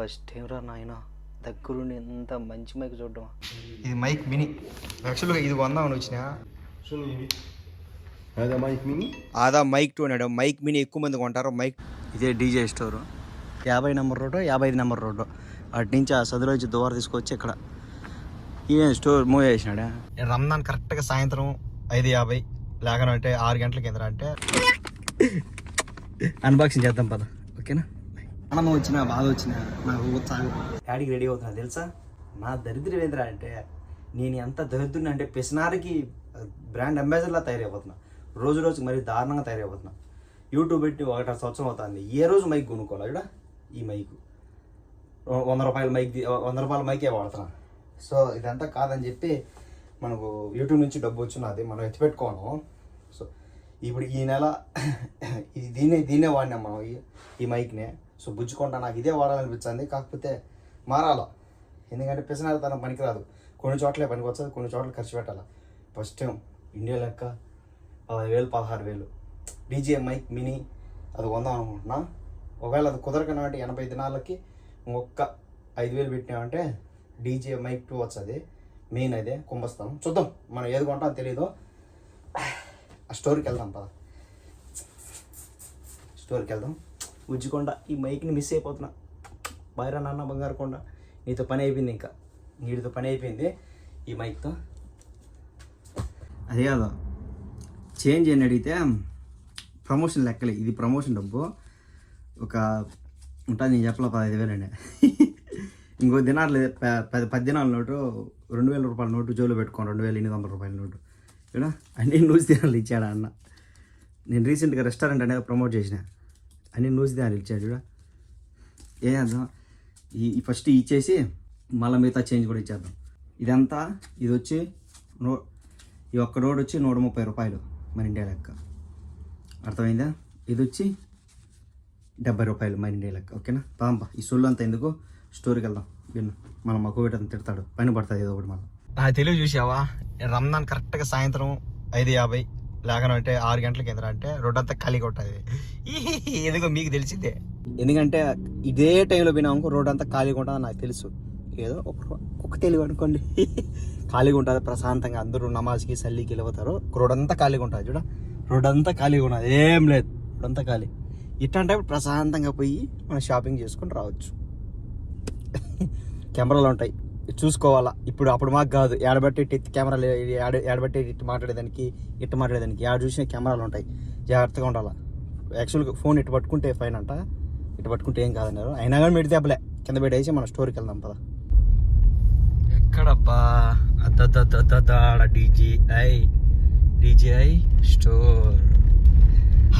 First time రా నాయన. దగ్గరుండి ఎంత మంచి మైక్ చూడడం. ఇది మైక్ మినీ. యాక్చువల్గా ఇది కొందామని అని వచ్చినా మైక్ మినీ. అదా మైక్ టూ అన్నాడు మైక్ మినీ ఎక్కువ మంది కొంటారు. మైక్ ఇదే డీజే స్టోర్. యాభై నెంబర్ రోడ్డు యాభై ఐదు నెంబర్ రోడ్డు. అటు నుంచి ఆ సదిలోంచి దోర తీసుకొచ్చి ఇక్కడ. ఈయన స్టోర్ మూవ్ చేసినాడా? రంజాన్ కరెక్ట్గా సాయంత్రం ఐదు యాభై లేకనంటే ఆరు గంటల కింద అంటే. అన్బాక్సింగ్ చేద్దాం పద. ఓకేనా? ఆనందం వచ్చినా బాధ వచ్చినా నాకు ఉత్సాహం. డాడీకి రెడీ అవుతున్నా తెలుసా? నా దరిద్రం ఏంద్రా అంటే నేను ఎంత దరిద్రుని అంటే పిసినారికి బ్రాండ్ అంబాసిడర్లా తయారైపోతున్నా. రోజు రోజు మరి దారుణంగా తయారైపోతున్నా. యూట్యూబ్ పెట్టి ఒకటి సంవత్సరం అవుతుంది. ఏ రోజు మైక్ కొనుక్కోవాలి ఇక్కడ? ఈ మైక్ వంద రూపాయల మైక్ వంద రూపాయల మైకే వాడుతున్నా. సో ఇదంతా కాదని చెప్పి మనకు యూట్యూబ్ నుంచి డబ్బు వచ్చినది మనం ఎత్తిపెట్టుకోను. సో ఇప్పుడు ఈ నెల దీన్నే దీన్నే వాడినాం మనం ఈ ఈ మైక్నే సో బుజ్జుకుంటా నాకు ఇదే వాడాలనిపించింది కాకపోతే మారాల. ఎందుకంటే పిసనారితనం పనికిరాదు. కొన్ని చోట్లే పనికి వస్తుంది కొన్ని చోట్ల ఖర్చు పెట్టాలి. ఫస్ట్ టైం ఇండియా లెక్క పదహైదు వేలు పదహారు వేలు. డీజే మైక్ మినీ అది కొందాం అనుకుంటున్నా. ఒకవేళ అది కుదరకనంటే ఎనభై దినాలకి ఒక్క ఐదు వేలు పెట్టినామంటే డీజే మైక్ టూ వస్తుంది. మెయిన్ అదే కుంభస్థానం చూద్దాం మనం ఏది కొంటాం తెలీదు. ఆ స్టోర్కి వెళ్దాం పద. స్టోర్కి వెళ్దాం. ఉజ్జికొండ. ఈ మైక్ని మిస్ అయిపోతున్నా. బైరా నాన్న బంగారు కొండ. నీతో పని అయిపోయింది ఇంకా. నీటితో పని అయిపోయింది ఈ మైక్తో. అది కాదు. చేంజ్ అని అడిగితే ప్రమోషన్ లెక్కలే. ఇది ప్రమోషన్ డబ్బు. ఒక ఉంటుంది నేను చెప్పలే పదహైదు వేలు అండి ఇంకో దినాలు లేదు పది పది దినాల నోటు రెండు వేల రూపాయల నోటు జోలో పెట్టుకోండి రెండు వేల ఎనిమిది వందల రూపాయల నోటు. ఇక్కడ అన్ని నూసి దినాలు ఇచ్చాడు అన్న. నేను రీసెంట్గా రెస్టారెంట్ అనేది ప్రమోట్ చేసిన. అని నూసి దాని ఇచ్చాడు చూడ. ఏం చేద్దాం? ఈ ఫస్ట్ ఇచ్చేసి మళ్ళీ మిగతా చేంజ్ కూడా ఇచ్చేద్దాం. ఇదంతా ఇది వచ్చి నో ఈ ఒక్క రోడ్ వచ్చి నూట ముప్పై రూపాయలు మన ఇండియా లెక్క. అర్థమైందా? ఇది వచ్చి డెబ్బై రూపాయలు మన ఇండియా లెక్క. ఓకేనా? పాంప ఈ సొల్లు అంతా ఎందుకు? స్టోరీకి వెళ్దాం. విన్ను. మన మా కోవిడ్ తిడతాడు. పని పడుతుంది ఏదో ఒకటి మళ్ళీ. నా తెలుగు చూసావా? రంజాన్ కరెక్ట్గా సాయంత్రం ఐదు యాభై. లేకనంటే ఆరు గంటల కింద అంటే రోడ్డంతా ఖాళీగా ఉంటుంది ఎందుకో మీకు తెలిసిందే. ఎందుకంటే ఇదే టైంలో పోయినామనుకో రోడ్ అంతా ఖాళీగా ఉంటుందని నాకు తెలుసు. ఏదో ఒక ఒక తెలివి అనుకోండి. ఖాళీగా ఉంటుంది ప్రశాంతంగా అందరూ నమాజ్కి సల్లీకి వెళ్ళిపోతారు. రోడ్ అంతా ఖాళీగా ఉంటుంది చూడ. రోడ్ అంతా ఖాళీగా ఉన్నది ఏం లేదు. రోడ్ అంతా ఖాళీ. ఇట్లాంటి ప్రశాంతంగా పోయి మనం షాపింగ్ చేసుకొని రావచ్చు. కెమెరాలు ఉంటాయి. చూసుకోవాలా. ఇప్పుడు అప్పుడు మాకు కాదు. ఏడబట్టి ఎత్తి కెమెరాలు ఏడ ఏడబట్టి ఇటు మాట్లాడేదానికి ఇటు మాట్లాడేదానికి ఏడ చూసిన కెమెరాలు ఉంటాయి. జాగ్రత్తగా ఉండాలా. యాక్చువల్గా ఫోన్ ఇటు పట్టుకుంటే ఫైన్ అంట. ఇటు పట్టుకుంటే ఏం కాదన్నారు. అయినా కానీ పెడితే అప్పులే కింద పెట్టేసి మన స్టోర్కి వెళ్దాం పద. ఎక్కడబ్బా? DGI DGI store.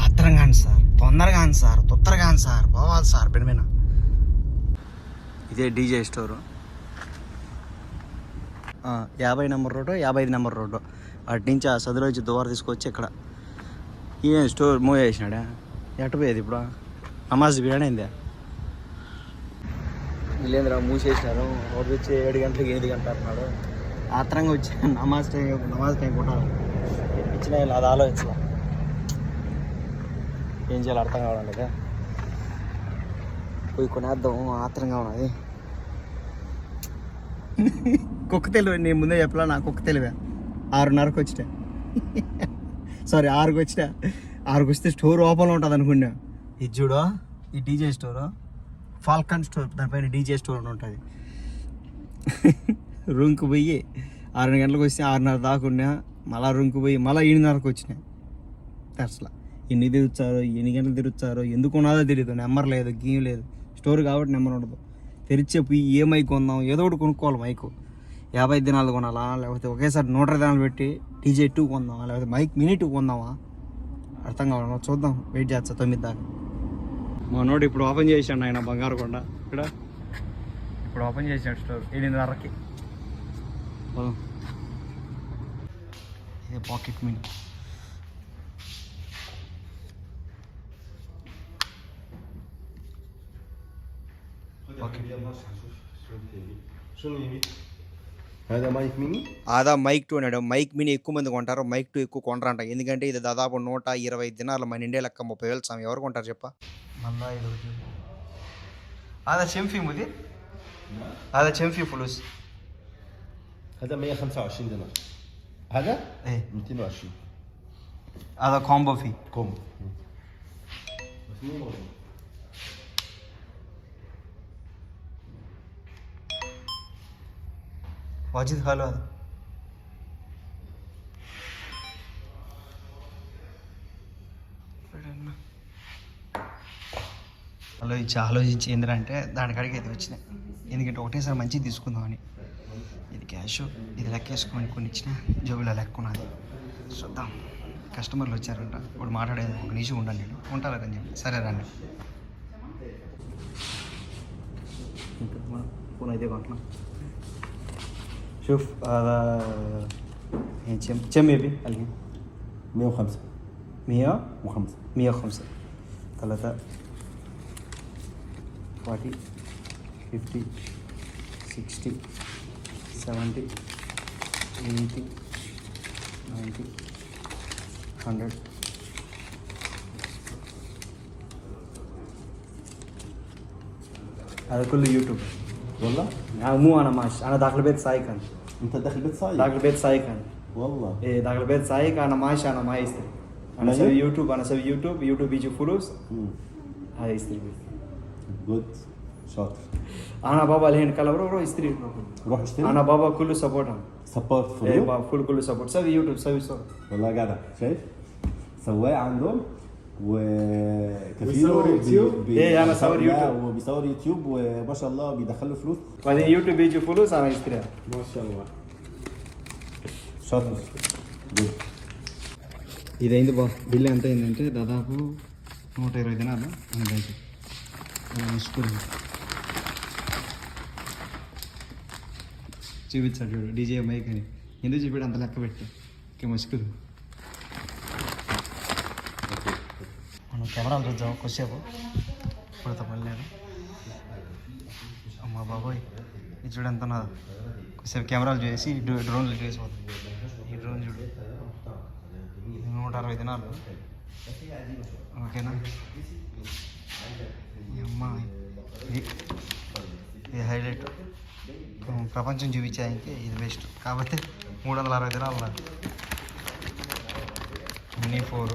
ఆత్రం కాని సార్ తొందరగా సార్ కాని సార్ పోవాలి సార్ బెనబెన ఇదే డీజే స్టోరు. యాభై నెంబర్ రోడ్డు యాభై ఐదు నెంబర్ రోడ్డు. అటు నుంచి ఆ సదులో నుంచి దువార తీసుకొచ్చి ఇక్కడ. ఈ స్టోర్ మూవ్ చేసినాడా? ఎటు పోయేది ఇప్పుడు? నమాజ్ బిర్యానీ వీళ్ళేంద్ర మూసేసినారు ఒకటి వచ్చి ఏడు గంటలకు ఎనిమిది గంటలు అంటున్నాడు ఆత్రంగా వచ్చి నమాజ్ టైం నమాజ్ టైం కొట్టాలి ఇచ్చిన అది ఆలోచించలే. ఏం చేయాలో అర్థం కావడం లేదా? పోయి కొనేద్దాం ఆత్రంగా ఉన్నది. కుక్క తెలివి నేను ముందే చెప్పలా నా కుక్క తెలివే. ఆరున్నరకు వచ్చిట సారీ ఆరుకు వచ్చిట ఆరుకు వస్తే స్టోర్ ఓపెన్లో ఉంటుంది అనుకున్నా. ఇది చూడు ఈ డీజే స్టోర్. ఫాల్కన్ స్టోర్ దానిపైన డీజే స్టోర్ అని ఉంటుంది. రూమ్కి పోయి ఆరు గంటలకు వస్తే ఆరున్నర దాకా ఉన్నా. మళ్ళా రూమ్కి పోయి మళ్ళీ ఎనిమిదిన్నరకు వచ్చినాయి అసలు ఎన్ని తిరుగుతారో ఎన్ని గంటలు తిరుగుతారో ఎందుకు ఉన్నదో తెలియదు నెంబర్ లేదు గేమ్ లేదు. స్టోర్ కాబట్టి నెంబర్ ఉండదు. తెరిచే పోయి ఏ మైక్ కొందాం ఏదో ఒకటి కొనుక్కోవాలి మైకు. యాభై దినాలు కొనాలా లేకపోతే ఒకేసారి నూట దినాలు పెట్టి డీజే టూ కొందామా లేకపోతే మైక్ మినీ టూ కొందామా అర్థం కావాలి చూద్దాం వెయిట్ చేస్తా తొమ్మిది దాకా మా నోటి ఇప్పుడు ఓపెన్ చేశాడు ఆయన బంగారు కొండ ఇక్కడ ఇప్పుడు ఓపెన్ చేశాడు స్టోర్ ఎనిమిదిన్నరకి ఇది పాకెట్ మినీ పాకెట్ ఆదా మైక్ టూ అన్నాడు మైక్ మినీ ఎక్కువ మంది కొంటారు మైక్ టూ ఎక్కువ కొంటారంట ఎందుకంటే ఇది దాదాపు నూట ఇరవై దినాలు మన ఇండియా లెక్క ముప్పై వేలు స్వామి ఎవరు కొంటారు చెప్ప మళ్ళా ఇది ఒకటి هذا كم في مدير؟ هذا كم في فلوس؟ هذا 125 دينار هذا ايه 220 هذا كومبو فيه كوم వాజిద్ హలో ఆలోచించి ఆలోచించి ఏంటంటే దాని కాడికి అయితే వచ్చినాయి ఎందుకంటే ఒకటేసారి మంచిది తీసుకుందామని. ఇది క్యాష్ ఇది లెక్కేసుకోమని కొన్ని ఇచ్చిన జోబులో లెక్కున్నది చూద్దాం. కస్టమర్లు వచ్చారంట. ఇప్పుడు మాట్లాడేది ఒక నిమిషం ఉండండి నేను. ఉంటారా అని చెప్పి. సరే రండి. ఫోన్ అయితే కొంటున్నాం شوف هذا يعني كم كم يبي الحين 105 100 105 105 ثلاثة 40 50 60 70 80 90 100 هذا كله يوتيوب والله؟ مو أنا ماشي. أنا داخل البيت سايكن. أنت داخل بيت صايد داخل البيت سايكن. والله. إيه داخل البيت سايك أنا ماشي أنا ما يستري أنا. أسوي يوتيوب أنا أسوي يوتيوب يوتيوب يجي فلوس. يستري بيت جود شاطر أنا بابا الحين كلا برو روح يستري روح اشتري أنا بابا كله سبورت سبورت إيه فلوس بابا كله كله سبورت سوي يوتيوب سوي صور والله جدع شايف؟ سواق عندهم. وكفيله بيصور يوتيوب؟ إيه، أنا صور لا، يوتيوب. وبيصور يوتيوب وما شاء الله بيدخله فلوس بعدين يوتيوب يجي فلوس انا يستري ما شاء الله شاطر جود ఇది అయింది బా బిల్ ఎంత అయిందంటే దాదాపు నూట ఇరవై దినాలు మన బ్యాచ్ స్కూల్ చూపించాడు చూడు డీజే మైక్ అని ఎందుకు చూపాడు అంత లెక్క పెట్టి ఇంకే మస్కులు మనం కెమెరాలు చూద్దాం కొద్దిసేపు. ఇప్పుడు మళ్ళీ అమ్మా బాబోయ్ ఇది చూడు ఎంత ఉన్నదో. కొద్దిసేపు కెమెరాలు చూసి డ్రోన్లు చూసిపోతాం ఈ డ్రోన్ చూడు. నూట అరవై దినాలు. ఓకేనా? ఈ అమ్మ ఇది హైలైట్. ప్రపంచం చూపించడానికి ఇది బెస్ట్. కాకపోతే మూడు వందల అరవై దినాలు మినీ ఫోర్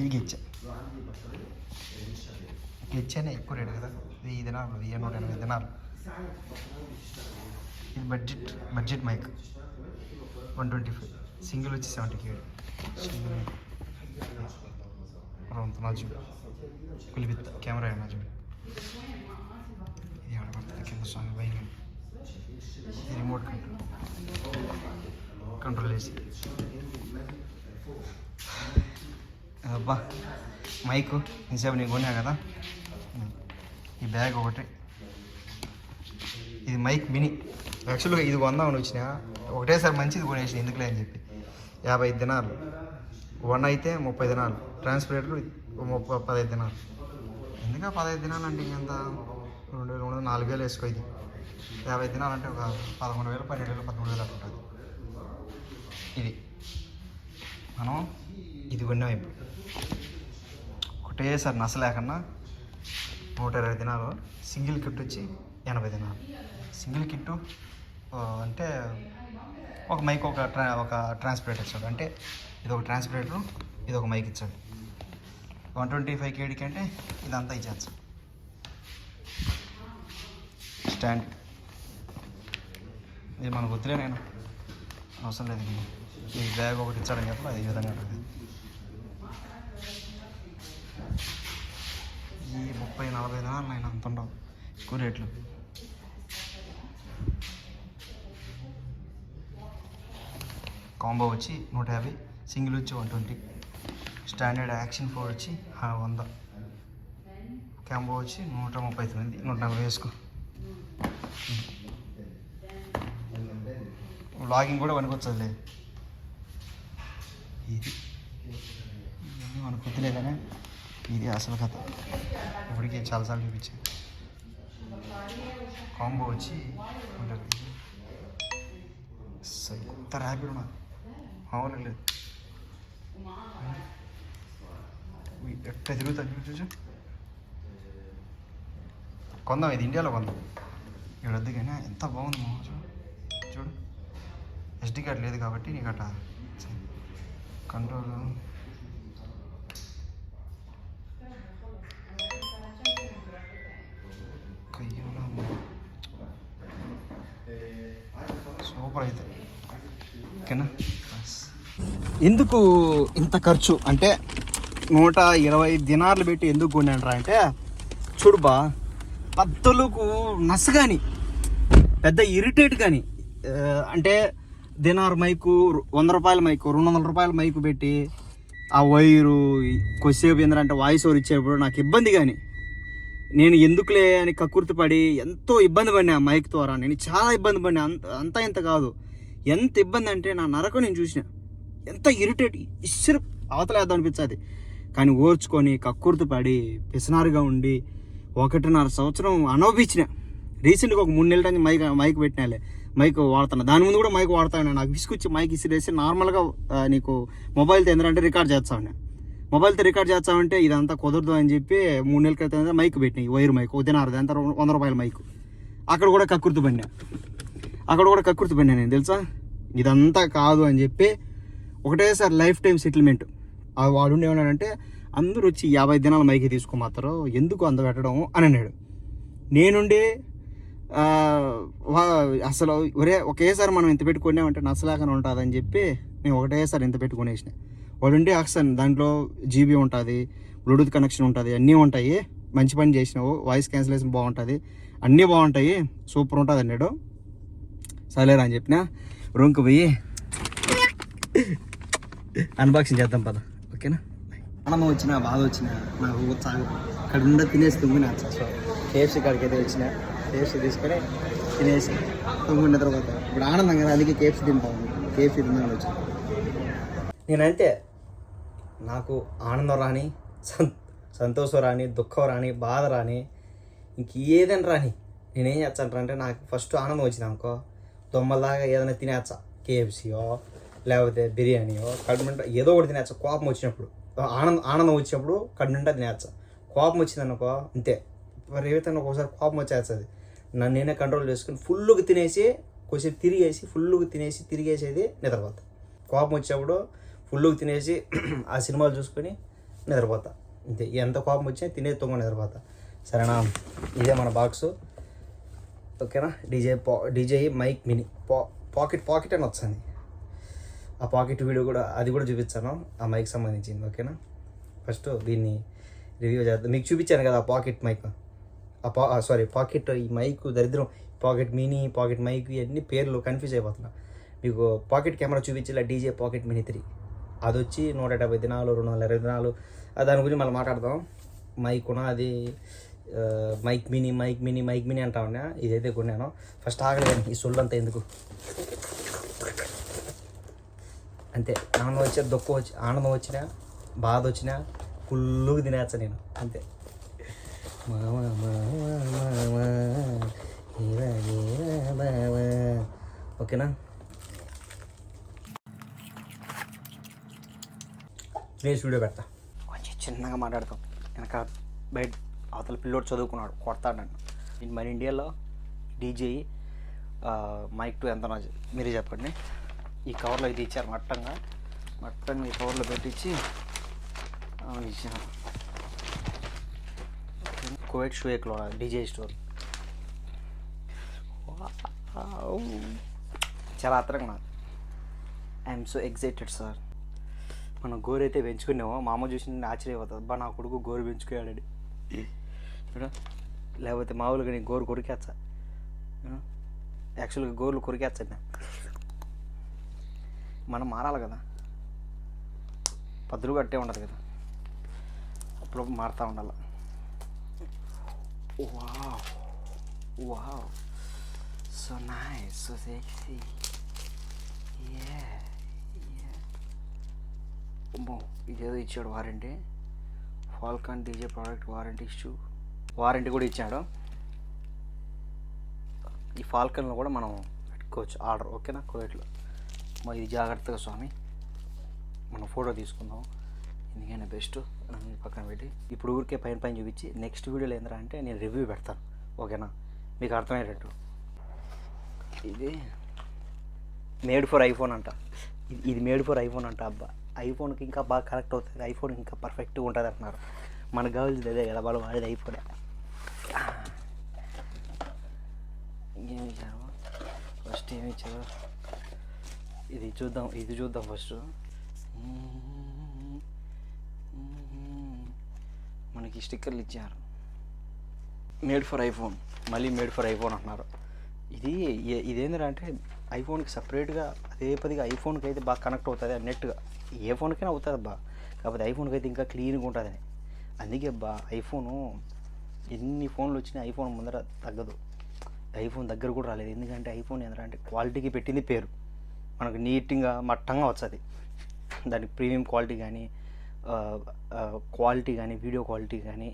ఇది గిచ్చా గిచ్చానే ఎక్కువ రేటు కదా? వెయ్యి దినాలు వెయ్యి నూట ఎనభై దినాలు. ఇది budget budget mic one twenty five single వచ్చి సెవెంటీ కేడు సింగిల్ రౌండ్ నా చూడు కులిపిత్త. కెమెరా అయినా చూడు ఇది ఆడబడుతుంది కింద సాంగ్ పైన ఇది రిమోట్ కంట్రోల్ కంట్రోల్ చేసి అబ్బా మైకు. ఇంతసేపు నేను కొన్నా కదా? ఈ బ్యాగ్ ఒకటి. ఇది మైక్ మినీ. యాక్చువల్గా ఇది కొందామని వచ్చిన. ఒకటేసారి మంచిది కొనేసి ఎందుకులే అని చెప్పి. యాభై ఐదు దినాలు. వన్ అయితే ముప్పై దినాలు. ట్రాన్స్పరేటర్ ముప్పై పదహైదు దినాలు. ఎందుక పదహైదు దినాలు అంటే ఇంకెంత? రెండు వేలు మూడు నాలుగు వేలు వేసుకో ఇది. యాభై దినాలు అంటే ఒక పదకొండు వేలు పన్నెండు వేలు పదమూడు వేలు అట్లా ఉంటుంది. ఇది. మనం ఇది కొన్నాం ఇప్పుడు. ఒకటేసారి నస లేకన్నా నూట ఇరవై దినాలు సింగిల్ కిట్ వచ్చి ఎనభై దినాలు. సింగిల్ కిట్టు అంటే ఒక మైక్ ఒక ట్రా ఒక ట్రాన్స్పరేటర్ ఇచ్చాడు. అంటే ఇది ఒక ట్రాన్స్పరేటర్ ఇది ఒక మైక్ ఇచ్చాడు. వన్ ట్వంటీ ఫైవ్ కేడీకి అంటే ఇదంతా ఇచ్చేచ్చు స్టాండ్. ఇది మనకు వద్దులే నేను. అవసరం లేదు. ఈ బ్యాగ్ ఒకటి ఇచ్చాడని చెప్పి అది ఈ విధంగా ఉంటుంది. ఈ ముప్పై నలభై దినాలు నేను అంత ఉండవు. ఎక్కువ రేట్లు. కాంబో వచ్చి నూట యాభై సింగిల్ వచ్చి one twenty. Standard action four వచ్చి వంద. కాంబో వచ్చి నూట ముప్పై తొమ్మిది నూట నలభై వేసుకో. లాగింగ్ కూడా పనికొచ్చదులే ఇది. ఇవన్నీ మనకు కానీ ఇది అసలు కథ. ఇప్పటికి చాలాసార్లు చూపించాను కాంబో వచ్చి ఉంటుంది అసలు ఎంత ర్యాపిడ్ ఉన్నా. మామూలు లేదు. ఎట్లా తిరుగుతాను చూచు కొందాం ఇది ఇండియాలో కొందాం. ఇక్కడ వద్దు కానీ ఎంత బాగుంది మామ చూడు. చూడు. ఎస్డి కార్డ్ లేదు కాబట్టి నీకు అట్లా కంట్రోల్ సూపర్ అయితే ఓకేనా ఎందుకు ఇంత ఖర్చు? అంటే నూట ఇరవై దినార్లు పెట్టి ఎందుకు కొన్నాను అంటే చూడుబా పత్తులకు నస కానీ పెద్ద ఇరిటేట్ కానీ అంటే దినార్ మైకు వంద రూపాయల మైకు రెండు వందల రూపాయల మైకు పెట్టి ఆ వైరు కొద్దిసేపు ఏంటంటే వాయిస్ ఓవర్ ఇచ్చేప్పుడు నాకు ఇబ్బంది కానీ నేను ఎందుకులే అని కక్కుర్తి పడి ఎంతో ఇబ్బంది పడినా మైక్ ద్వారా. నేను చాలా ఇబ్బంది పడినా. అంత అంత ఇంత కాదు. ఎంత ఇబ్బంది అంటే నా నరకం నేను చూసిన. ఎంత ఇరిటేట్ ఇసురు అవతలేద్దాం అనిపించేది. కానీ ఓర్చుకొని కక్కుర్తి పడి పిసనారుగా ఉండి ఒకటిన్నర సంవత్సరం అనోపించిన రీసెంట్గా ఒక మూడు నెలల నుంచి మైక్ మైక్ పెట్టినాలే. మైక్ వాడుతున్నా. దాని ముందు కూడా మైక్ వాడతాను నాకు విసుకొచ్చి మైక్ ఇసిరేసి నార్మల్గా నీకు మొబైల్తో ఎందుకంటే రికార్డ్ చేస్తాను మొబైల్తో రికార్డ్ చేస్తామంటే ఇదంతా కుదరదు అని చెప్పి మూడు నెలల క్రితం మైక్ పెట్టినాయి వైర్ మైక్. ఉదయనారది అంత వంద రూపాయల మైక్. అక్కడ కూడా కక్కుర్తి పడినా. అక్కడ కూడా కక్కుర్తి పడినా నేను తెలుసా? ఇదంతా కాదు అని చెప్పి ఒకటేసారి లైఫ్ టైం సెటిల్మెంట్. వాడు ఏమన్నాడంటే అందరూ వచ్చి యాభై దినాల మైకి తీసుకోమాతారు ఎందుకు అంత పెట్టడం? అని అన్నాడు. నేనుండి అసలు ఒరే ఒకేసారి మనం ఇంత పెట్టుకున్నామంటే నచ్చలేకనే ఉంటుందని చెప్పి నేను ఒకటేసారి ఇంత పెట్టుకునేసిన. వాడుండి అక్సన్ దాంట్లో జీబీ ఉంటుంది బ్లూటూత్ కనెక్షన్ ఉంటుంది అన్నీ ఉంటాయి. మంచి పని చేసినావు వాయిస్ క్యాన్సిలేషన్ బాగుంటుంది. అన్నీ బాగుంటాయి సూపర్ ఉంటుంది అన్నాడు. సరేరా అని చెప్పిన రూమ్కి పోయి అన్బాక్సింగ్ చేద్దాం పద ఓకేనా? ఆనందం వచ్చిన బాధ వచ్చిన నాకు చాలు. అక్కడ ఉండ తినేసి తుంగి నా కేఎఫ్సీ కాడికి అయితే వచ్చిన కేఎఫ్సీ తీసుకొని తినేసి తుంగి నిద్రపోతా ఇప్పుడు ఆనందం కదా అందుకే కేఎఫ్సీ తింటాం కేఎఫ్సీ తిందామని వచ్చి నేనంతే నాకు ఆనందం రాని సం- సంతోషం రాని దుఃఖం రాని బాధ రాని ఇంక ఏదైనా రాని నేనేం చేస్తాను అంటే నాకు ఫస్ట్ ఆనందం వచ్చింది అనుకో దొమ్మలాగా ఏదైనా తినేచ్చా కేఎఫ్సీయో లేకపోతే బిర్యానీయో కడుపు నిండా ఏదో ఒకటి తినేచ్చా కోపం వచ్చినప్పుడు ఆనందం ఆనందం వచ్చినప్పుడు కడుపు నిండా తినేచ్చా కోపం వచ్చింది అనుకో అంతే. మరి ఒకసారి కోపం వచ్చేస్తుంది. నన్ను నేనే కంట్రోల్ చేసుకుని ఫుల్గా తినేసి కొంచెం తిరిగేసి ఫుల్గా తినేసి తిరిగేసేది నిద్రపోతా. కోపం వచ్చినప్పుడు ఫుల్గా తినేసి ఆ సినిమాలు చూసుకొని నిద్రపోతా. అంతే ఎంత కోపం వచ్చినా తినే తొంగ నిద్రపోతా. సరేనా? ఇదే మన బాక్సు. ఓకేనా? డీజే పా డీజే మైక్ మినీ పా పాకెట్ పాకెట్ అని వస్తుంది. ఆ పాకెట్ వీడియో కూడా అది కూడా చూపించాను ఆ మైక్ సంబంధించింది. ఓకేనా? ఫస్ట్ దీన్ని రివ్యూ చేద్దాం. మీకు చూపించాను కదా ఆ పాకెట్ మైక్. ఆ పా సారీ పాకెట్ ఈ మైక్ దరిద్రం. పాకెట్ మినీ పాకెట్ మైక్ ఇవన్నీ పేర్లు కన్ఫ్యూజ్ అయిపోతున్నా. మీకు పాకెట్ కెమెరా చూపించేలా డీజే పాకెట్ మినీ త్రీ. అది వచ్చి నూట డెబ్బై దినాలు. రెండు వందల ఇరవై దినాలు దాని గురించి మళ్ళీ మాట్లాడదాం. మైక్ కూడా అది mic mini mic mini mic mini అంటా ఉన్నా. ఇదైతే కొన్నాను. ఫస్ట్ ఆగలేను ఈ సొల్లు అంతా ఎందుకు? అంతే. ఆనందం వచ్చే దుఃఖం వచ్చి ఆనందం వచ్చినా బాధ వచ్చినా ఫుల్లుగా తినేచ్చ నేను. అంతే. మామ మామ మామ ఓకేనా? నేను వీడియో పెడతా. కొంచెం చిన్నగా మాట్లాడతాం. వెనక బయట అవతల పిల్లోడు చదువుకున్నాడు కొడతాడు నేను మన ఇండియాలో డీజే మైక్ టు ఎంత మీరే చెప్పండి. ఈ కవర్లో ఇది ఇచ్చారు మట్టంగా. మట్టంగా ఈ కవర్లో పెట్టించి ఆ, ఇచ్చాను. Covid DJ store. చాలా ఆత్రంగా నాకు ఐఎమ్ సో ఎగ్జైటెడ్ సార్. మనం గోరు అయితే పెంచుకున్నామో మా అమ్మ చూసి నేను ఆశ్చర్యపోతుంది అబ్బా నా కొడుకు గోరు పెంచుకోయాడని చూడ లేకపోతే మామూలుగా నేను గోరు కొరికేచ్చా యాక్చువల్గా గోర్లు కొరికేచ్చా నేను. మనం మారాలి కదా. పదులు కట్టే ఉండదు కదా. అప్పుడు మారుతూ ఉండాలి. Wow. Wow. So nice. So sexy yeah ఇదేదో ఇచ్చాడు warranty Falcon DJ product warranty issue warranty కూడా ఇచ్చాడు. ఈ ఫాల్కన్లో కూడా మనం పెట్టుకోవచ్చు ఆర్డర్ ఓకేనా? కోవిడ్లో మరి ఇది జాగ్రత్తగా స్వామి మనం ఫోటో తీసుకుందాం. ఎందుకైనా బెస్ట్ పక్కన పెట్టి. ఇప్పుడు ఊరికే పైన పైన చూపించి నెక్స్ట్ వీడియోలో ఏంద్రా అంటే నేను రివ్యూ పెడతాను. ఓకేనా? మీకు అర్థమయ్యేటట్టు. ఇది మేడ్ ఫర్ ఐఫోన్ అంట. ఇది- ఇది మేడ్ ఫర్ ఐఫోన్ అంట అబ్బా. ఐఫోన్కి ఇంకా బాగా కనెక్ట్ అవుతుంది. ఐఫోన్ ఇంకా పర్ఫెక్ట్గా ఉంటుంది అంటున్నారు మన గర్ల్స్ అదే కదా వాళ్ళు వాడేది ఐఫోనే. ఇంకేం ఇచ్చారు? ఫస్ట్ ఏమి ఇచ్చారు? ఇది చూద్దాం ఇది చూద్దాం ఫస్ట్. మనకి స్టిక్కర్లు ఇచ్చారు. Made for iPhone. మళ్ళీ మేడ్ ఫర్ ఐఫోన్ అంటున్నారు. ఇది ఇదేంటంటే అంటే ఐఫోన్కి సపరేట్గా అదే పదిగా ఐఫోన్కి అయితే బాగా కనెక్ట్ అవుతుంది నెట్గా ఏ ఫోన్కైనా అవుతుంది అబ్బా కాకపోతే ఐఫోన్కి అయితే ఇంకా క్లీన్గా ఉంటుందని. అందుకే అబ్బా ఐఫోను ఎన్ని ఫోన్లు వచ్చినా ఐఫోన్ ముందర తగ్గదు. ఐఫోన్ దగ్గర కూడా రాలేదు. ఎందుకంటే ఐఫోన్ ఏంటంటే క్వాలిటీకి పెట్టింది పేరు. మనకు నీట్గా మట్టంగా వస్తుంది. దానికి ప్రీమియం క్వాలిటీ కానీ క్వాలిటీ కానీ వీడియో క్వాలిటీ కానీ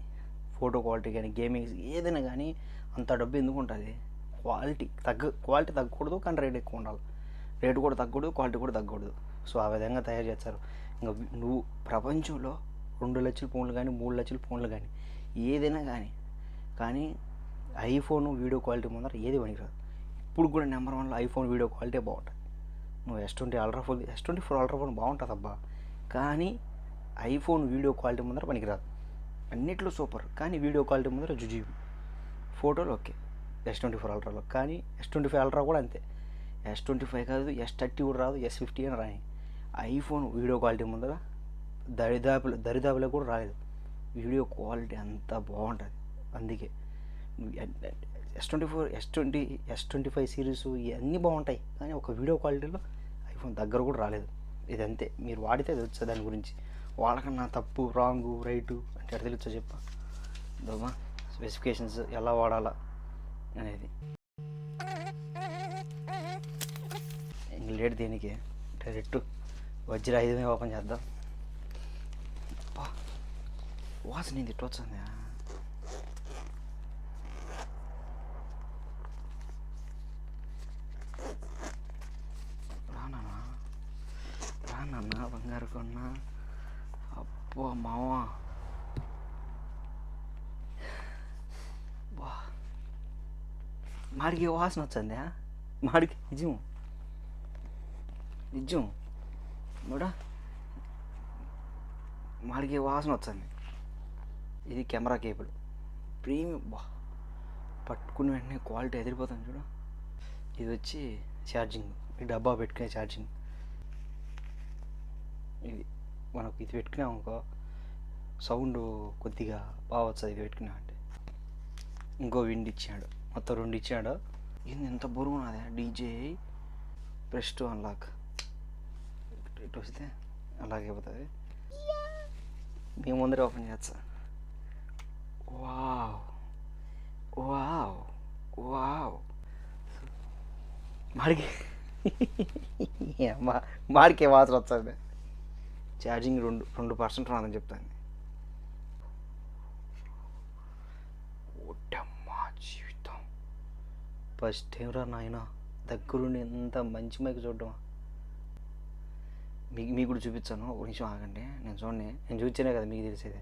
ఫోటో క్వాలిటీ కానీ గేమింగ్ ఏదైనా కానీ అంత డబ్బు ఎందుకు ఉంటుంది? క్వాలిటీ తగ్గ క్వాలిటీ తగ్గకూడదు కానీ రేట్ ఎక్కువ ఉండాలి. రేటు కూడా తగ్గకూడదు క్వాలిటీ కూడా తగ్గకూడదు. సో ఆ విధంగా తయారు చేస్తారు. ఇంకా నువ్వు ప్రపంచంలో రెండు లక్షల ఫోన్లు కానీ మూడు లక్షల ఫోన్లు కానీ ఏదైనా కానీ కానీ ఐఫోన్ వీడియో క్వాలిటీ ముందర ఏది పనికిరాదు. ఇప్పుడు కూడా నెంబర్ వన్లో ఐఫోన్ వీడియో క్వాలిటీ బాగుంటుంది. నువ్వు S twenty Ultra phone S twenty four Ultra phone బాగుంటుంది అబ్బా. కానీ ఐఫోన్ వీడియో క్వాలిటీ ముందర పనికిరాదు. అన్నిట్లో సూపర్ కానీ వీడియో క్వాలిటీ ముందర జుజీబీ. ఫోటోలు ఓకే ఎస్ ట్వంటీ ఫోర్ అల్ట్రాలో కానీ ఎస్ ట్వంటీ ఫైవ్ అల్ట్రా కూడా అంతే. ఎస్ ట్వంటీ ఫైవ్ కాదు ఎస్ థర్టీ కూడా రాదు ఎస్ ఫిఫ్టీ అని రాని ఐఫోన్ వీడియో క్వాలిటీ ముందర దరిదాపులు దరిదాపులో కూడా రాలేదు. వీడియో క్వాలిటీ అంత బాగుంటుంది. అందుకే S twenty four S twenty S twenty five series ఇవన్నీ బాగుంటాయి. కానీ ఒక వీడియో క్వాలిటీలో ఐఫోన్ దగ్గర కూడా రాలేదు. ఇది అంతే మీరు వాడితే తెలుస్తుంది దాని గురించి. వాళ్ళకన్నా తప్పు రాంగు రైటు అంటే ఎట్లా చెప్పా. దోమా స్పెసిఫికేషన్స్ ఎలా వాడాలా అనేది. లేట్ దేనికి? డైరెక్ట్ వజ్ర ఐదుమే ఓపెన్ చేద్దాం. అబ్బా, వాసన ఇది వచ్చింది రానా రానన్నా బంగారు కొన్న. అబ్బో మావ. మాడికి వాసన వచ్చిందా మాడికి నిజము. నిజం. కూడా మాడికి వాసన వచ్చింది ఇది కెమెరా కేబుల్. ప్రీమియం బా. పట్టుకుని వెంటనే క్వాలిటీ ఎదిరిపోతుంది చూడు. ఇది వచ్చి ఛార్జింగ్. ఈ డబ్బా పెట్టుకునే ఛార్జింగ్. ఇది మనకు ఇది పెట్టుకున్నామనుకో సౌండ్ కొద్దిగా బాగా వస్తుంది ఇది పెట్టుకున్నా అంటే. ఇంకో విండ్ ఇచ్చాడు. మొత్తం రెండు ఇచ్చాడు. ఇది ఎంత బరువు నాదే? DJ press to unlock. ఇటు వస్తే అలాగే పోతుంది. మీ ముందర ఓపెన్ చేస్తా వావ్. వావ్. వావ్. మాడికి. మా మాడికే వాసన వస్తుంది? ఛార్జింగ్ రెండు రెండు పర్సెంట్ రాదని చెప్తాను ఓటమ్మా జీవితం. ఫస్ట్ టైం రా నాయన. దగ్గరుండి ఎంత మంచి మైక్ చూడడం మీకు మీకు కూడా చూపించాను ఒక నిమిషం ఆగండి. నేను చూడండి. నేను చూపించానే కదా మీకు తెలిసేది.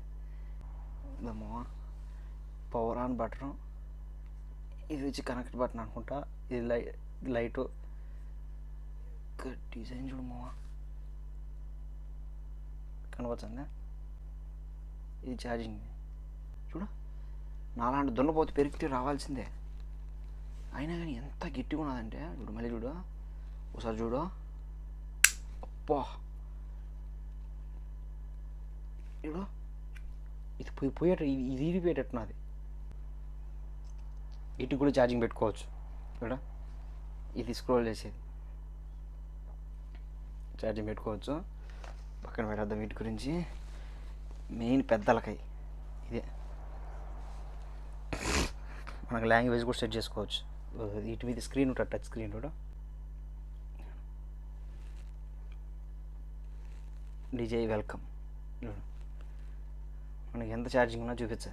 ఇదమ్మా పవర్ ఆన్ బటన్. ఇది వచ్చి కనెక్ట్ బటన్ అనుకుంటా. ఇది లై లైటు. డిజైన్ చూడమ్మా కనపచ్చిందా ఇది ఛార్జింగ్. చూడు. నాలాంటి దున్నపోతే పెరిగితే రావాల్సిందే. అయినా కానీ ఎంత గట్టిగా ఉన్నదంటే చూడు మళ్ళీ చూడు. ఒకసారి చూడు. అప్పా చూడు ఇది పోయి పోయేట ఇది ఇరిపోయేటట్టున్నది ఇటు కూడా ఛార్జింగ్ పెట్టుకోవచ్చు. ఇక్కడ. ఇది స్క్రోల్ చేసేది. ఛార్జింగ్ పెట్టుకోవచ్చు. పక్కన పెట్టేద్దాం వీటి గురించి. మెయిన్ పెద్దలకై ఇదే. మనకు లాంగ్వేజ్ కూడా సెట్ చేసుకోవచ్చు. వీటి మీద స్క్రీన్ ఉంటుంది టచ్ స్క్రీన్ కూడా డిజే వెల్కమ్ మనకి ఎంత ఛార్జింగ్ ఉన్నా చూపించా.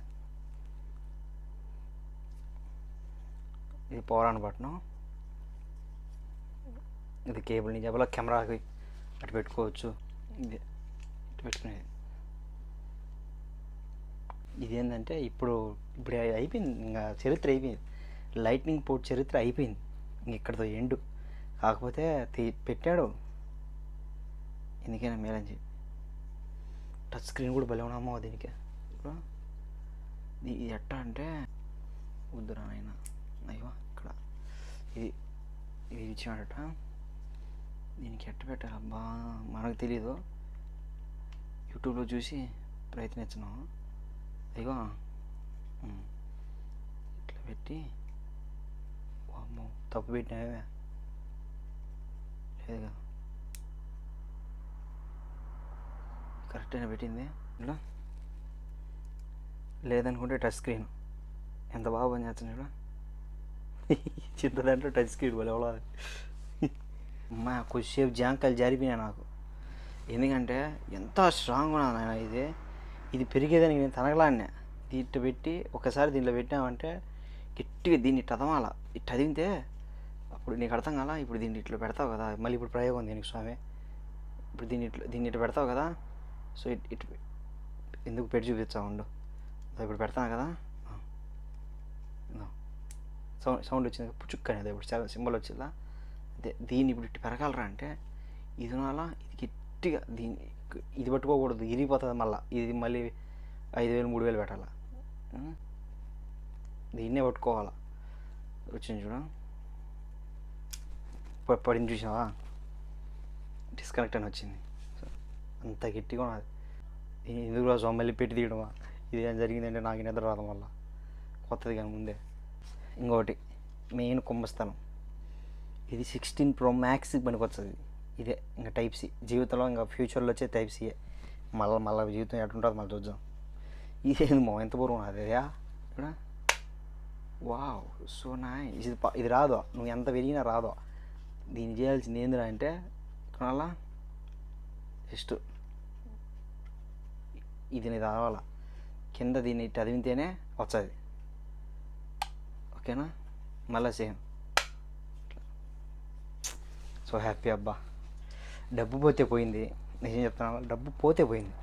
ఇది పవర్ ఆన్ బటన్ ఇది కేబుల్ని నీ కెమెరాకి అటు పెట్టుకోవచ్చు. ఇది ఇటు పెట్టుకునేది. ఇదేంటంటే ఇప్పుడు ఇప్పుడు అయిపోయింది. ఇంకా చరిత్ర అయిపోయింది. లైట్నింగ్ పోర్ట్ చరిత్ర అయిపోయింది. ఇంక ఇక్కడితో ఎండు. కాకపోతే తీ- పెట్టాడు. ఎందుకైనా మేలని చెప్పి. టచ్ స్క్రీన్ కూడా భలే ఉన్నామో దీనికి. ఇప్పుడు ఇది ఎట్టా అంటే వద్దురా నాయన. అయ్యో ఇక్కడ. ఇది ఇది ఇచ్చాడట. దీనికి ఎట్ట పెట్టాలి? అబ్బా మనకు తెలీదు. యూట్యూబ్లో చూసి ప్రయత్నించినాం అయ్యో. ఇట్లా పెట్టి. అమ్మో తప్పు పెట్టినావే. లేదు కదా కరెక్ట్ అయినా పెట్టింది. ఇలా. లేదనుకుంటే టచ్ స్క్రీన్. ఎంత బాగా పనిచేస్తుంది చూడ. చిన్న దాంట్లో టచ్ స్క్రీన్ పోలే ఎవడో అమ్మా కొద్దిసేపు జాంకాయలు జారిపోయినాయి నాకు. ఎందుకంటే ఎంత స్ట్రాంగ్ ఉన్నాను నాయన ఇది. ఇది పెరిగేదానికి నేను తనగలాడినా. ఇట్ట పెట్టి ఒకసారి దీంట్లో పెట్టామంటే గట్టిగా దీన్ని చదవాల అదమాల చదివితే అప్పుడు నీకు అర్థం కాలా? ఇప్పుడు దీన్ని ఇట్లా పెడతావు కదా. మళ్ళీ ఇప్పుడు ప్రయోగం దీనికి స్వామి. ఇప్పుడు దీన్ని ఇట్లా దీన్ని ఇట్లా పెడతావు కదా. సో ఇట్ ఇట్ ఎందుకు పెట్టి చూపించావు ఉండు. ఇప్పుడు పెడతాను కదా? సౌండ్ సౌండ్ వచ్చింది. పుచ్చుక్ అనేది ఇప్పుడు సింబల్ వచ్చిందా? అదే దీన్ని ఇప్పుడు ఇట్టు పెరగలరా అంటే ఇది నాలా ఇది గట్టిగా దీన్ని ఇది పట్టుకోకూడదు. ఇరిగిపోతుంది మళ్ళీ. ఇది మళ్ళీ ఐదు వేలు మూడు వేలు పెట్టాలా? దీన్నే పట్టుకోవాలా? వచ్చింది చూడ. పడింది చూసినావా? డిస్కనెక్ట్ అని వచ్చింది. అంత గట్టిగా ఉన్నది. ఎందుకు రోజు మళ్ళీ పెట్టి తీయడమా? ఇది ఏం జరిగిందంటే నాకు నిద్ర రావడం వల్ల. కొత్తది కానీ ముందే. ఇంకోటి మెయిన్ కుంభస్థానం ఇది సిక్స్టీన్ ప్రో మ్యాక్స్ పనికొస్తుంది ఇదే ఇంకా టైప్ సి. జీవితంలో ఇంకా ఫ్యూచర్లో వచ్చే టైప్ సియే మళ్ళీ మళ్ళీ జీవితం ఎట్టుంటుంది మళ్ళీ చూద్దాం. ఇదేంది మో ఎంత పూర్వం అదేయా? ఇక్కడ వావ్ సో నాయ్ ఇది ఇది రాదు. నువ్వు ఎంత పెరిగినా రాదు. దీన్ని చేయాల్సింది ఏందిరా అంటే కొనాలా జస్ట్ ఇది నీ రావాల? కింద దీన్ని చదివితేనే వచ్చేది ఓకేనా? మళ్ళీ సేమ్. సో హ్యాపీ అబ్బా. డబ్బు పోతే పోయింది. నిజం చెప్తున్నా డబ్బు పోతే పోయింది.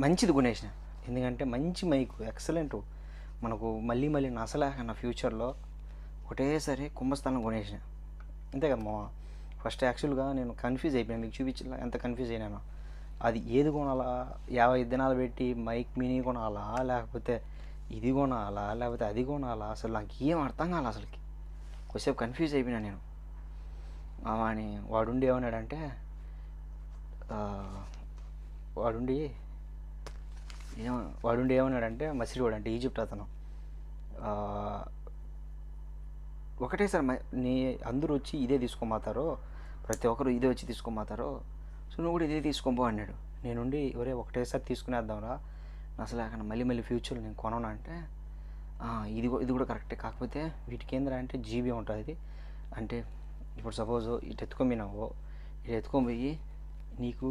మంచిది కొనేసిన ఎందుకంటే మంచి మైకు ఎక్సలెంట్. మనకు మళ్ళీ మళ్ళీ నసలేక నా ఫ్యూచర్లో ఒకటేసారి కుంభస్థానం కొనేసిన అంతే కదా మా ఫస్ట్ యాక్చువల్గా నేను కన్ఫ్యూజ్ అయిపోయాను. మీకు చూపించిన ఎంత కన్ఫ్యూజ్ అయినాను. అది ఏది కొనాలా? యాభై దినాలు పెట్టి మైక్ మినీ కొనాలా? లేకపోతే ఇది కొనాలా? లేకపోతే అది కొనాలా? అసలు నాకు ఏం అర్థం కాలే అసలుకి. కొద్దిసేపు కన్ఫ్యూజ్ అయిపోయినా నేను. వాని వాడుండి ఏమన్నాడంటే వాడుండి ఏమ వాడుండి ఏమన్నాడంటే మసిరివాడు అంటే ఈజిప్ట్ అతను. ఒకటే సార్ నీ అందరూ వచ్చి ఇదే తీసుకోమాతారో ప్రతి ఒక్కరు ఇదే వచ్చి తీసుకోమాతారో సో నువ్వు కూడా ఇదే తీసుకోబో అన్నాడు. నేనుండి ఒరే ఒకటేసారి తీసుకునేద్దాంరా. అసలు అక్కడ మళ్ళీ మళ్ళీ ఫ్యూచర్లో నేను కొనను అంటే ఇది ఇది కూడా కరెక్టే. కాకపోతే వీటికి ఏంద్రా అంటే జీబీ ఉంటుంది అంటే ఇప్పుడు సపోజ్ ఇటు ఎత్తుకోమినావో ఇటు ఎత్తుకొని నీకు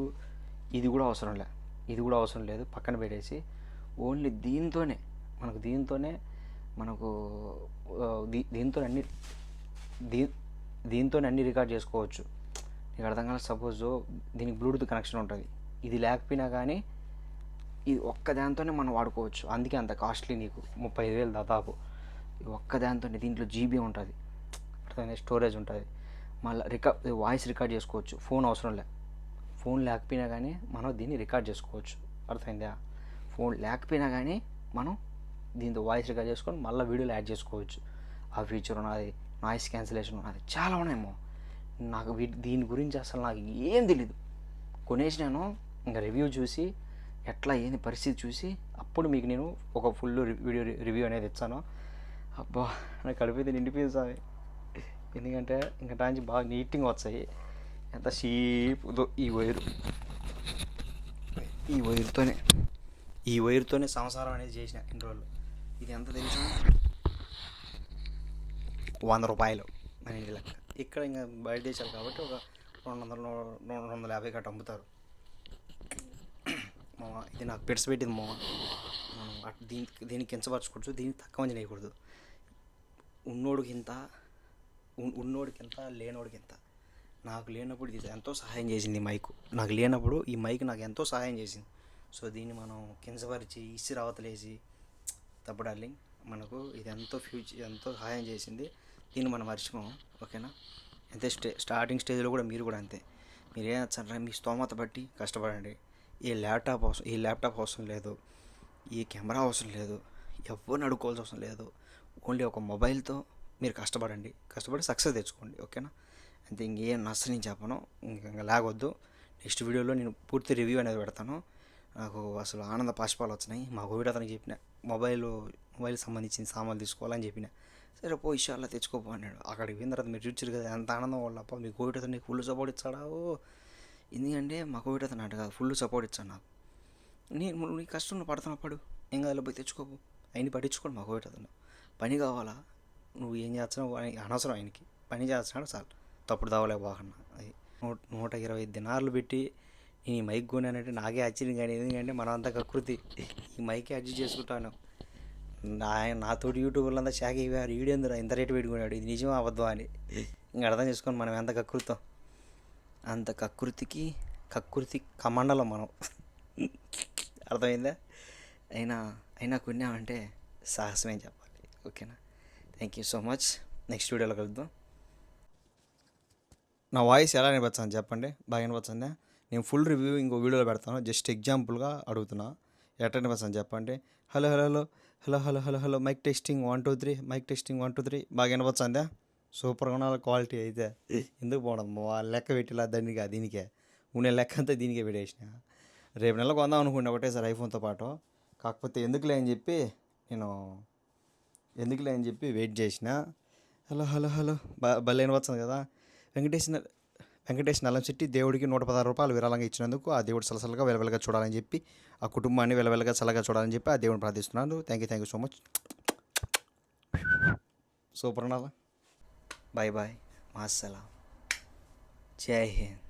ఇది కూడా అవసరం లే. ఇది కూడా అవసరం లేదు. పక్కన పెట్టేసి ఓన్లీ దీంతోనే మనకు దీంతోనే మనకు దీ దీంతో అన్ని దీ దీంతోనే అన్ని రికార్డ్ చేసుకోవచ్చు. నీకు అర్థం కాదు సపోజ్ దీనికి బ్లూటూత్ కనెక్షన్ ఉంటుంది. ఇది లేకపోయినా కానీ ఇది ఒక్క దానితోనే మనం వాడుకోవచ్చు. అందుకే అంత కాస్ట్లీ నీకు. ముప్పై ఐదు వేలు దాదాపు. ఒక్క దానితోనే దీంట్లో జీబీ ఉంటుంది. అర్థమైందా? స్టోరేజ్ ఉంటుంది. మళ్ళీ రికార్డ్ వాయిస్ రికార్డ్ చేసుకోవచ్చు. ఫోన్ అవసరం లే. ఫోన్ లేకపోయినా కానీ మనం దీన్ని రికార్డ్ చేసుకోవచ్చు. అర్థమైందా? ఫోన్ లేకపోయినా కానీ మనం దీంతో వాయిస్ రికార్డ్ చేసుకొని మళ్ళీ వీడియోలు యాడ్ చేసుకోవచ్చు. ఆ ఫీచర్ ఉన్నది. నాయిస్ క్యాన్సిలేషన్ ఉన్నది. చాలా ఉన్నాయేమో నాకు వీటి దీని గురించి అసలు నాకు ఏం తెలీదు. కొనేసినాను ఇంకా రివ్యూ చూసి ఎట్లా ఏంది పరిస్థితి చూసి అప్పుడు మీకు నేను ఒక ఫుల్ వీడియో రివ్యూ అనేది ఇచ్చాను. అబ్బా నాకు కడిపోతే నిండిపోయింది స్వామి. ఎందుకంటే ఇంకా టాంచి బాగా నీట్గా వచ్చాయి. ఎంత షీప్ ఈ వైరు. ఈ వైరుతోనే ఈ వైరుతోనే సంసారం అనేది చేసిన ఇన్ని రోజులు ఇది ఎంత తెలుసా? వంద రూపాయలు. మన ఇంటి లెక్క. ఇక్కడ ఇంకా బయట దేశాలు కాబట్టి ఒక రెండు వందల రెండు వందల యాభై గట్ట అమ్ముతారు. మామ ఇది నాకు పెట్స్ పెట్టింది మామ. మనం దీనికి దీనికి కించపరచకూడదు దీనికి తక్కువ అంచనా వేయకూడదు ఉన్నోడికి ఇంత ఉన్- ఉన్నోడికి ఎంత లేనోడికి ఎంత? నాకు లేనప్పుడు ఇది ఎంతో సహాయం చేసింది ఈ మైక్. నాకు లేనప్పుడు ఈ మైక్ నాకు ఎంతో సహాయం చేసింది. సో దీన్ని మనం కించపరిచి ఇసి రావతలేసి తప్పు డార్లింగ్ మనకు ఇది ఎంతో ఫ్యూచర్ ఎంతో సహాయం చేసింది. దీన్ని మనం మర్చిపోం ఓకేనా? అంతే స్టే స్టార్టింగ్ స్టేజ్లో కూడా మీరు కూడా అంతే. మీరు ఏం వచ్చారా మీ స్తోమత బట్టి కష్టపడండి. ఈ ల్యాప్టాప్ అవసరం ఏ ల్యాప్టాప్ అవసరం లేదు. ఏ కెమెరా అవసరం లేదు. ఎవరిని అడుక్కోవాల్సిన అవసరం లేదు. ఓన్లీ ఒక మొబైల్తో మీరు కష్టపడండి. కష్టపడి సక్సెస్ తెచ్చుకోండి ఓకేనా? అంతే ఇంకేం నష్టం నేను చెప్పను. ఇంకా లాగొద్దు. నెక్స్ట్ వీడియోలో నేను పూర్తి రివ్యూ అనేది పెడతాను. నాకు అసలు ఆనంద పాష్పాలు వచ్చినాయి. మా కోవిడ్ అతనికి చెప్పిన మొబైల్ మొబైల్ సంబంధించిన సామాన్లు తీసుకోవాలని చెప్పిన. సరే పో ఇషాల్లో తెచ్చుకోపో అన్నాడు. అక్కడికి పోయిన తర్వాత మీరు చూచారు కదా ఎంత ఆనందం వాళ్ళ అప్ప మీ కోవిడ్ అతను ఫుల్ సపోర్ట్ ఇచ్చాడా? ఓ ఎందుకంటే మా కోవిడ్ అతను అంట కాదు ఫుల్ సపోర్ట్ ఇచ్చాడు నాకు. నేను నీ కష్టం నువ్వు పడుతున్నా పడు ఏం కాదు పోయి తెచ్చుకోపు. ఆయన పట్టించుకోడు మా కోవిడ్ అతను. పని కావాలా? నువ్వు ఏం చేస్తున్నావు? అనవసరం ఆయనకి. పని చేస్తున్నాడు చాలు. తప్పుడు దావలే బాగున్నా అది నూట నూట ఇరవై దినార్లు పెట్టి నేను ఈ మైక్ కొనానంటే నాకే ఆశ్చర్యం కానీ ఎందుకంటే మనం అంతా కకృతి. ఈ మైకే అడ్జస్ట్ చేసుకుంటాను నా నాతోటి యూట్యూబర్లు అంతా షాక్ అయ్యారు వీడియోందురా ఇంత రేటు పెట్టుకున్నాడు? ఇది నిజమా అబద్ధం అని. ఇంకా అర్థం చేసుకొని మనం ఎంత కకృతం? అంత కకృతికి కకృతి కమండలం మనం. అర్థమైందా? అయినా అయినా కొన్నామంటే సాహసమే చెప్పాలి. ఓకేనా? Thank you so much next వీడియోలో కలుద్దాం. నా వాయిస్ ఎలా వినపచ్చాను చెప్పండి. బాగా వినపచ్చిందా నేను ఫుల్ రివ్యూ ఇంకో వీడియోలో పెడతాను. జస్ట్ ఎగ్జాంపుల్గా అడుగుతున్నా. ఎట్టండి వినపచ్చాను చెప్పండి? Hello hello hello hello hello hello hello mic testing one two three mic testing one two three బాగా వినపచ్చిందా సూపర్గా ఉన్న క్వాలిటీ అయితే. ఎందుకు పోవడం? లెక్క పెట్టిలా దానికి దీనికే. ఉండే లెక్క అంతా దీనికే పెట్టేసిన. రేపు నెల కొందాం అనుకుంటే ఒకటేసారి ఐఫోన్తో పాటు. కాకపోతే ఎందుకులే అని చెప్పి నేను ఎందుకులే అని చెప్పి వెయిట్ చేసిన. హలో హలో హలో బ భలే వినవచ్చింది కదా. వెంకటేశ్వర వెంకటేష్ నల్లంశెట్టి దేవుడికి నూట పదహారు రూపాయలు విరాళంగా ఇచ్చినందుకు ఆ దేవుడు సలసలగా వెలవెలగా చూడాలని చెప్పి ఆ కుటుంబాన్ని వెలవెలగా చల్లగా చూడాలని చెప్పి ఆ దేవుడిని ప్రార్థిస్తున్నాను. Thank you thank you so much super అనాలా బాయ్ బాయ్ మాసలా జై హింద్